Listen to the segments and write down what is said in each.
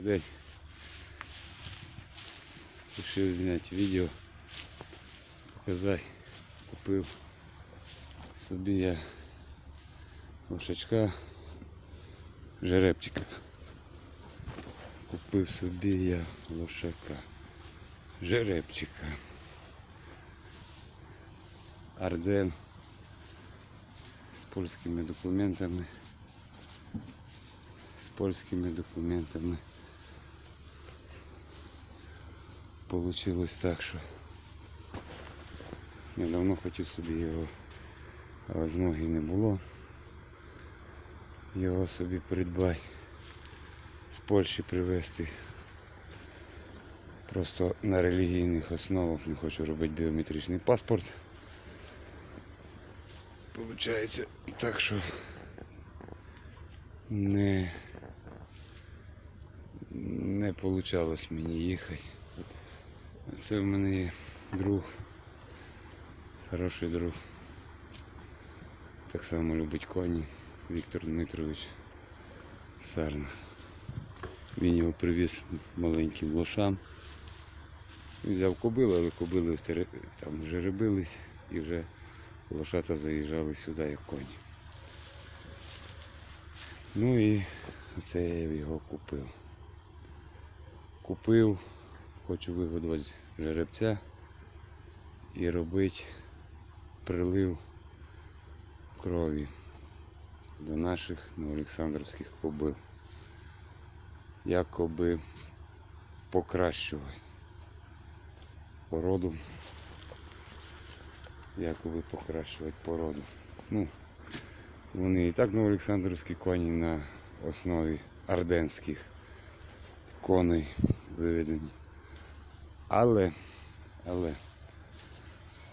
День. Рішив зняти відео, показати. Купив собі я лошачка жеребчика. Купив собі я лошака. Жеребчика. Арден з польськими документами. З польськими документами. Получилось так, що я давно хотів собі його, але змоги не було. Його собі придбати, з Польщі привезти. Просто на релігійних основах не хочу робити біометричний паспорт. Получається так, що не, не получалось мені їхати. Це в мене є друг, хороший друг. Так само любить коні Віктор Дмитрович Сарнах. Він його привіз маленьким лошам. Взяв кобилу, але кобили там вже рибились і вже лошата заїжджали сюди як коні. Ну і оце я його купив. Купив, хочу вигодувати жеребця і робити прилив крові до наших новоолександрівських кобил. Якоби покращувати породу. Якоби покращувати породу. Ну, вони і так новоолександрівські коні на основі арденських коней виведені. Але, але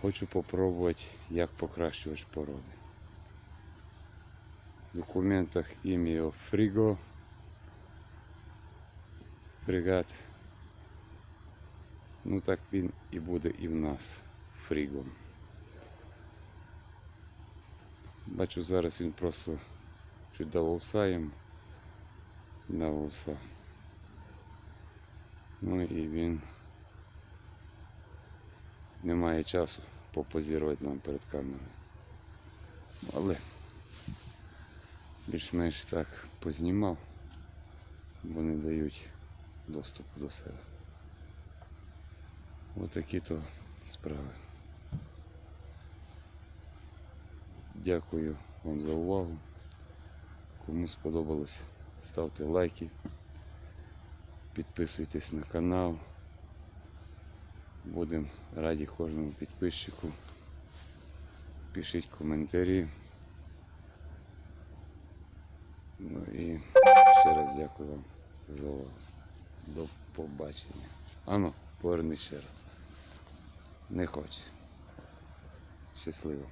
хочу попробувати, як покращувати породи. В документах ім'я Фріго, фрегат. Ну так він і буде і в нас фрігом. Бачу, зараз він просто чуть дав овса на овса. Ну і він не має часу попозірувати нам перед камерою. Але більш-менш так познімав, бо не дають доступу до себе. Отакі то справи. Дякую вам за увагу. Кому сподобалось, ставте лайки, підписуйтесь на канал. Будемо раді кожному підписчику. Пишіть коментарі. Ну і ще раз дякую вам за увагу. До побачення. Ану, поверни ще раз. Не хоче. Щасливо.